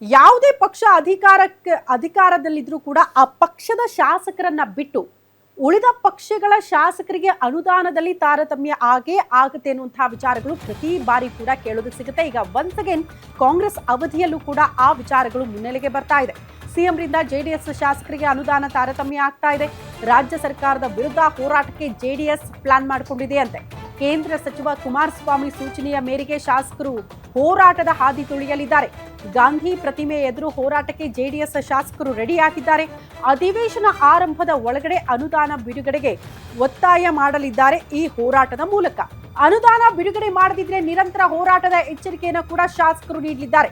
ಯಾವುದೇ ಪಕ್ಷ ಅಧಿಕಾರಕ್ಕೆ ಅಧಿಕಾರದಲ್ಲಿದ್ದರೂ ಕೂಡ ಆ ಪಕ್ಷದ ಶಾಸಕರನ್ನ ಬಿಟ್ಟು ಉಳಿದ ಪಕ್ಷಗಳ ಶಾಸಕರಿಗೆ ಅನುದಾನದಲ್ಲಿ ತಾರತಮ್ಯ ಆಗೇ ಆಗುತ್ತೆ ಅನ್ನುವಂತಹ ವಿಚಾರಗಳು ಪ್ರತಿ ಬಾರಿ ಕೂಡ ಕೇಳೋದಕ್ಕೆ ಸಿಗುತ್ತೆ. ಈಗ ಒನ್ಸ್ ಅಗೇನ್ ಕಾಂಗ್ರೆಸ್ ಅವಧಿಯಲ್ಲೂ ಕೂಡ ಆ ವಿಚಾರಗಳು ಮುನ್ನೆಲೆಗೆ ಬರ್ತಾ ಇದೆ. ಸಿಎಂರಿಂದ ಜೆಡಿಎಸ್ ಶಾಸಕರಿಗೆ ಅನುದಾನ ತಾರತಮ್ಯ ಆಗ್ತಾ ಇದೆ. ರಾಜ್ಯ ಸರ್ಕಾರದ ವಿರುದ್ಧ ಹೋರಾಟಕ್ಕೆ ಜೆಡಿಎಸ್ ಪ್ಲಾನ್ ಮಾಡಿಕೊಂಡಿದೆ ಅಂತೆ. ಕೇಂದ್ರ ಸಚಿವ ಕುಮಾರಸ್ವಾಮಿ ಸೂಚನೆಯ ಮೇರೆಗೆ ಶಾಸಕರು ಹೋರಾಟದ ಹಾದಿ ತುಳಿಯಲಿದ್ದಾರೆ. ಗಾಂಧಿ ಪ್ರತಿಮೆ ಎದುರು ಹೋರಾಟಕ್ಕೆ ಜೆಡಿಎಸ್ ಶಾಸಕರು ರೆಡಿಯಾಗಿದ್ದಾರೆ. ಅಧಿವೇಶನ ಆರಂಭದ ಒಳಗಡೆ ಅನುದಾನ ಬಿಡುಗಡೆಗೆ ಒತ್ತಾಯ ಮಾಡಲಿದ್ದಾರೆ ಈ ಹೋರಾಟದ ಮೂಲಕ. ಅನುದಾನ ಬಿಡುಗಡೆ ಮಾಡದಿದ್ರೆ ನಿರಂತರ ಹೋರಾಟದ ಎಚ್ಚರಿಕೆಯನ್ನು ಕೂಡ ಶಾಸಕರು ನೀಡಲಿದ್ದಾರೆ.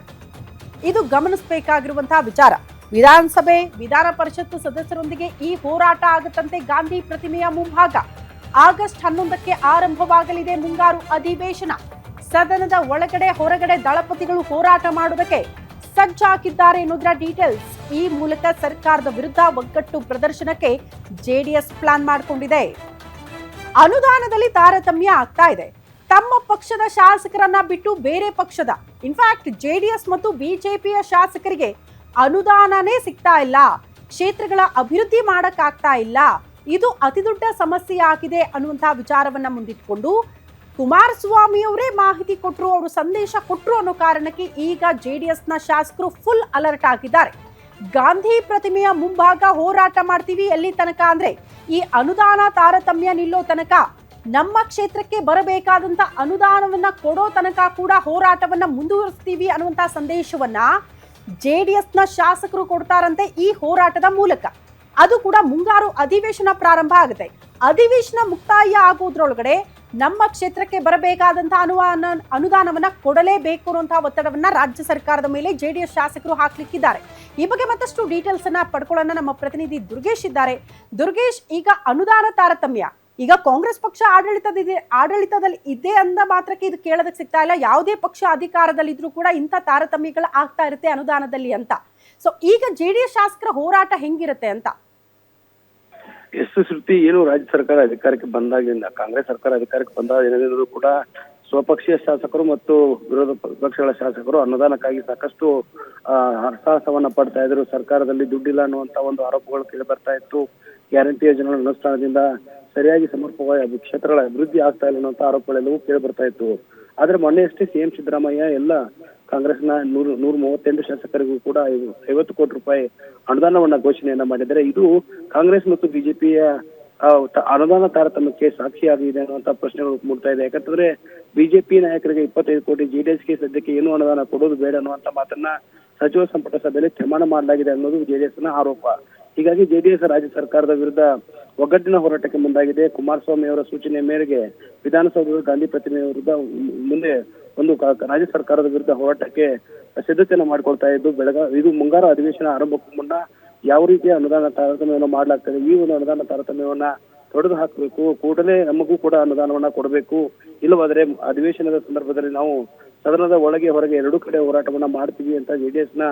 ಇದು ಗಮನಿಸಬೇಕಾಗಿರುವಂತಹ ವಿಚಾರ. ವಿಧಾನಸಭೆ, ವಿಧಾನ ಪರಿಷತ್ತು ಸದಸ್ಯರೊಂದಿಗೆ ಈ ಹೋರಾಟ ಆಗುತ್ತಂತೆ ಗಾಂಧಿ ಪ್ರತಿಮೆಯ ಮುಂಭಾಗ. ಆಗಸ್ಟ್ ಹನ್ನೊಂದಕ್ಕೆ ಆರಂಭವಾಗಲಿದೆ ಮುಂಗಾರು ಅಧಿವೇಶನ. ಸದನದ ಒಳಗಡೆ ಹೊರಗಡೆ ದಳಪತಿಗಳು ಹೋರಾಟ ಮಾಡುವುದಕ್ಕೆ ಸಜ್ಜಾಗಿದ್ದಾರೆ ಎನ್ನುವುದರ ಡೀಟೇಲ್ಸ್ ಈ ಮೂಲಕ ಸರ್ಕಾರದ ವಿರುದ್ಧ ಒಗ್ಗಟ್ಟು ಪ್ರದರ್ಶನಕ್ಕೆ ಜೆಡಿಎಸ್ ಪ್ಲಾನ್ ಮಾಡಿಕೊಂಡಿದೆ. ಅನುದಾನದಲ್ಲಿ ತಾರತಮ್ಯ ಆಗ್ತಾ ಇದೆ. ತಮ್ಮ ಪಕ್ಷದ ಶಾಸಕರನ್ನ ಬಿಟ್ಟು ಬೇರೆ ಪಕ್ಷದ ಇನ್ಫ್ಯಾಕ್ಟ್ ಜೆಡಿಎಸ್ ಮತ್ತು ಬಿಜೆಪಿಯ ಶಾಸಕರಿಗೆ ಅನುದಾನನೇ ಸಿಗ್ತಾ ಇಲ್ಲ. ಕ್ಷೇತ್ರಗಳ ಅಭಿವೃದ್ಧಿ ಮಾಡಕ್ಕಾಗ್ತಾ ಇಲ್ಲ. ಇದು ಅತಿ ದೊಡ್ಡ ಸಮಸ್ಯೆ ಆಗಿದೆ ಅನ್ನುವಂತಹ ವಿಚಾರವನ್ನ ಮುಂದಿಟ್ಕೊಂಡು ಕುಮಾರಸ್ವಾಮಿ ಅವರೇ ಮಾಹಿತಿ ಕೊಟ್ಟರು ಅವರು ಸಂದೇಶ ಕೊಟ್ಟರು ಅನ್ನೋ ಕಾರಣಕ್ಕೆ ಈಗ ಜೆ ಡಿ ಎಸ್ನ ಶಾಸಕರು ಫುಲ್ ಅಲರ್ಟ್ ಆಗಿದ್ದಾರೆ. ಗಾಂಧಿ ಪ್ರತಿಮೆಯ ಮುಂಭಾಗ ಹೋರಾಟ ಮಾಡ್ತೀವಿ ಎಲ್ಲಿ ತನಕ ಅಂದ್ರೆ ಈ ಅನುದಾನ ತಾರತಮ್ಯ ನಿಲ್ಲೋ ತನಕ, ನಮ್ಮ ಕ್ಷೇತ್ರಕ್ಕೆ ಬರಬೇಕಾದಂತ ಅನುದಾನವನ್ನ ಕೊಡೋ ತನಕ ಕೂಡ ಹೋರಾಟವನ್ನ ಮುಂದುವರಿಸ್ತೀವಿ ಅನ್ನುವಂತ ಸಂದೇಶವನ್ನ ಎಸ್ನ ಶಾಸಕರು ಕೊಡ್ತಾರಂತೆ ಈ ಹೋರಾಟದ ಮೂಲಕ. ಅದು ಕೂಡ ಮುಂಗಾರು ಅಧಿವೇಶನ ಪ್ರಾರಂಭ ಆಗುತ್ತೆ. ಅಧಿವೇಶನ ಮುಕ್ತಾಯ ಆಗೋದ್ರೊಳಗಡೆ ನಮ್ಮ ಕ್ಷೇತ್ರಕ್ಕೆ ಬರಬೇಕಾದಂತಹ ಅನುದಾನ ಅನುದಾನವನ್ನ ಕೊಡಲೇಬೇಕು ಅನ್ನುವಂತಹ ಒತ್ತಡವನ್ನ ರಾಜ್ಯ ಸರ್ಕಾರದ ಮೇಲೆ ಜೆ ಡಿ ಎಸ್ ಶಾಸಕರು ಹಾಕ್ಲಿಕ್ಕಿದ್ದಾರೆ. ಈ ಬಗ್ಗೆ ಮತ್ತಷ್ಟು ಡೀಟೇಲ್ಸ್ ಅನ್ನ ಪಡ್ಕೊಳ್ಳೋಣ. ನಮ್ಮ ಪ್ರತಿನಿಧಿ ದುರ್ಗೇಶ್ ಇದ್ದಾರೆ. ದುರ್ಗೇಶ್, ಈಗ ಅನುದಾನ ತಾರತಮ್ಯ. ಈಗ ಕಾಂಗ್ರೆಸ್ ಪಕ್ಷ ಆಡಳಿತದಿದೆ, ಆಡಳಿತದಲ್ಲಿ ಇದೆ ಅಂದ ಮಾತ್ರಕ್ಕೆ ಇದು ಕೇಳೋದಕ್ಕೆ ಸಿಗ್ತಾ ಇಲ್ಲ. ಯಾವುದೇ ಪಕ್ಷ ಅಧಿಕಾರದಲ್ಲಿದ್ರೂ ಕೂಡ ಇಂಥ ತಾರತಮ್ಯಗಳು ಆಗ್ತಾ ಇರುತ್ತೆ ಅನುದಾನದಲ್ಲಿ ಅಂತ. ಸೊ ಈಗ ಜೆಡಿಎಸ್ ಶಾಸಕರ ಹೋರಾಟ ಹೆಂಗಿರುತ್ತೆ ಅಂತ? ಎಷ್ಟು ಶ್ರುತಿ ಏನು ರಾಜ್ಯ ಸರ್ಕಾರ ಅಧಿಕಾರಕ್ಕೆ ಬಂದಾಗಿನಿಂದ ಕಾಂಗ್ರೆಸ್ ಸರ್ಕಾರ ಅಧಿಕಾರಕ್ಕೆ ಬಂದಾಗಿನಿಂದಲೂ ಕೂಡ ಸ್ವಪಕ್ಷೀಯ ಶಾಸಕರು ಮತ್ತು ವಿರೋಧ ಪಕ್ಷಗಳ ಶಾಸಕರು ಅನುದಾನಕ್ಕಾಗಿ ಸಾಕಷ್ಟು ಹರಸಾಹಸವನ್ನ ಪಡ್ತಾ ಇದ್ರು. ಸರ್ಕಾರದಲ್ಲಿ ದುಡ್ಡಿಲ್ಲ ಅನ್ನುವಂತ ಒಂದು ಆರೋಪಗಳು ಕೇಳಿ ಬರ್ತಾ ಇತ್ತು. ಗ್ಯಾರಂಟಿ ಯೋಜನೆಗಳ ಅನುಷ್ಠಾನದಿಂದ ಸರಿಯಾಗಿ ಸಮರ್ಪಕವಾಗಿ ಕ್ಷೇತ್ರಗಳ ಅಭಿವೃದ್ಧಿ ಆಗ್ತಾ ಇಲ್ಲ ಅನ್ನುವಂತ ಆರೋಪಗಳೆಲ್ಲವೂ ಕೇಳಿ ಬರ್ತಾ ಇತ್ತು. ಆದ್ರೆ ಮೊನ್ನೆಯಷ್ಟೇ ಸಿಎಂ ಸಿದ್ದರಾಮಯ್ಯ ಎಲ್ಲ ಕಾಂಗ್ರೆಸ್ನ ನೂರು, ನೂರ ಮೂವತ್ತೆಂಟು ಶಾಸಕರಿಗೂ ಕೂಡ ಐವ- ಐವತ್ತು ಕೋಟಿ ರೂಪಾಯಿ ಅನುದಾನವನ್ನ ಘೋಷಣೆಯನ್ನ ಮಾಡಿದರೆ ಇದು ಕಾಂಗ್ರೆಸ್ ಮತ್ತು ಬಿಜೆಪಿಯ ಅನುದಾನ ತಾರತಮ್ಯಕ್ಕೆ ಸಾಕ್ಷಿಯಾಗಿದೆ ಅನ್ನುವಂತ ಪ್ರಶ್ನೆಗಳು ಮೂಡ್ತಾ ಇದೆ. ಯಾಕಂತಂದ್ರೆ ಬಿಜೆಪಿ ನಾಯಕರಿಗೆ ಇಪ್ಪತ್ತೈದು ಕೋಟಿ ಜೆಡಿಎಸ್ಗೆ ಸದ್ಯಕ್ಕೆ ಏನು ಅನುದಾನ ಕೊಡೋದು ಬೇಡ ಅನ್ನುವಂತ ಮಾತನ್ನ ಸಚಿವ ಸಂಪುಟ ಸಭೆಯಲ್ಲಿ ತೀರ್ಮಾನ ಮಾಡಲಾಗಿದೆ ಅನ್ನೋದು ಜೆಡಿಎಸ್ನ ಆರೋಪ. ಹೀಗಾಗಿ ಜೆಡಿಎಸ್ ರಾಜ್ಯ ಸರ್ಕಾರದ ವಿರುದ್ಧ ಒಗ್ಗಟ್ಟಿನ ಹೋರಾಟಕ್ಕೆ ಮುಂದಾಗಿದೆ. ಕುಮಾರಸ್ವಾಮಿ ಅವರ ಸೂಚನೆ ಮೇರೆಗೆ ವಿಧಾನಸೌಧದ ಗಾಂಧಿ ಪ್ರತಿಮೆ ವಿರುದ್ಧ ಮುಂದೆ ಒಂದು ರಾಜ್ಯ ಸರ್ಕಾರದ ವಿರುದ್ಧ ಹೋರಾಟಕ್ಕೆ ಸಿದ್ಧತೆಯನ್ನು ಮಾಡಿಕೊಳ್ತಾ ಇದ್ದು, ಬೆಳಗ, ಇದು ಮುಂಗಾರು ಅಧಿವೇಶನ ಆರಂಭಕ್ಕೂ ಮುನ್ನ ಯಾವ ರೀತಿಯ ಅನುದಾನ ತಾರತಮ್ಯವನ್ನು ಮಾಡಲಾಗ್ತದೆ? ಈ ಒಂದು ಅನುದಾನ ತಾರತಮ್ಯವನ್ನ ತೊಡೆದು ಹಾಕಬೇಕು. ಕೂಡಲೇ ನಮಗೂ ಕೂಡ ಅನುದಾನವನ್ನ ಕೊಡಬೇಕು. ಇಲ್ಲವಾದ್ರೆ ಅಧಿವೇಶನದ ಸಂದರ್ಭದಲ್ಲಿ ನಾವು ಸದನದ ಒಳಗೆ ಹೊರಗೆ ಎರಡೂ ಕಡೆ ಹೋರಾಟವನ್ನ ಮಾಡ್ತೀವಿ ಅಂತ ಜೆಡಿಎಸ್ನ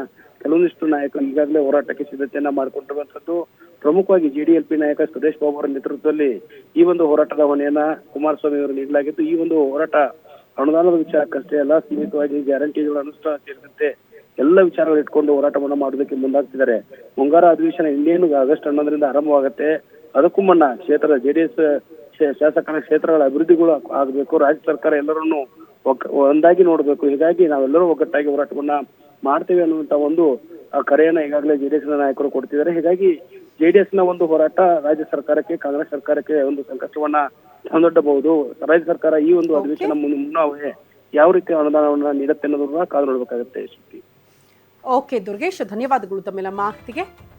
ಕೆಲವೊಂದಿಷ್ಟು ನಾಯಕರು ಈಗಾಗಲೇ ಹೋರಾಟಕ್ಕೆ ಸಿದ್ಧತೆಯನ್ನ ಮಾಡಿಕೊಂಡಿರುವಂತದ್ದು ಪ್ರಮುಖವಾಗಿ ಜೆಡಿಎಲ್ಪಿ ನಾಯಕ ಸುರೇಶ್ ಬಾಬು ಅವರ ನೇತೃತ್ವದಲ್ಲಿ ಈ ಒಂದು ಹೋರಾಟದ ಹೊಣೆಯನ್ನ ಕುಮಾರಸ್ವಾಮಿ ಅವರು ನೀಡಲಾಗಿದ್ದು ಈ ಒಂದು ಹೋರಾಟ ಅನುದಾನದ ವಿಚಾರಕ್ಕಷ್ಟೇ ಅಲ್ಲ, ಸೀಮಿತವಾಗಿ ಗ್ಯಾರಂಟಿಗಳ ಅನುಷ್ಠಾನ ಸೇರಿದಂತೆ ಎಲ್ಲ ವಿಚಾರಗಳು ಇಟ್ಕೊಂಡು ಹೋರಾಟವನ್ನ ಮಾಡೋದಕ್ಕೆ ಮುಂದಾಗ್ತಿದ್ದಾರೆ. ಮುಂಗಾರು ಅಧಿವೇಶನ ಇನ್ನೇನು ಆಗಸ್ಟ್ ಹನ್ನೊಂದರಿಂದ ಆರಂಭವಾಗುತ್ತೆ. ಅದಕ್ಕೂ ಮುನ್ನ ಕ್ಷೇತ್ರದ ಜೆಡಿಎಸ್ ಶಾಸಕರ ಕ್ಷೇತ್ರಗಳ ಅಭಿವೃದ್ಧಿಗಳು ಆಗಬೇಕು. ರಾಜ್ಯ ಸರ್ಕಾರ ಎಲ್ಲರನ್ನು ಒಂದಾಗಿ ನೋಡಬೇಕು. ಹೀಗಾಗಿ ನಾವೆಲ್ಲರೂ ಒಗ್ಗಟ್ಟಾಗಿ ಹೋರಾಟವನ್ನ ಮಾಡ್ತೇವೆ ಅನ್ನುವಂತ ಒಂದು ಕರೆಯನ್ನ ಈಗಾಗಲೇ ಜೆಡಿಎಸ್ನ ನಾಯಕರು ಕೊಡ್ತಿದ್ದಾರೆ. ಹೀಗಾಗಿ ಜೆಡಿಎಸ್ನ ಒಂದು ಹೋರಾಟ ರಾಜ್ಯ ಸರ್ಕಾರಕ್ಕೆ ಕಾಂಗ್ರೆಸ್ ಸರ್ಕಾರಕ್ಕೆ ಒಂದು ಸಂಕಷ್ಟವನ್ನ ತಂದೊಡ್ಡಬಹುದು. ರಾಜ್ಯ ಸರ್ಕಾರ ಈ ಒಂದು ಅಧಿವೇಶನ ಮುನ್ನ ಮುನ್ನವೇ ಯಾವ ರೀತಿ ಅನುದಾನವನ್ನ ನೀಡುತ್ತೆ ಅನ್ನೋದನ್ನ ಕಾದು ನೋಡಬೇಕಾಗುತ್ತೆ ಓಕೆ ದುರ್ಗೇಶ್ ಧನ್ಯವಾದಗಳು ತಮ್ಮೆಲ್ಲ ಮಾಹಿತಿಗೆ.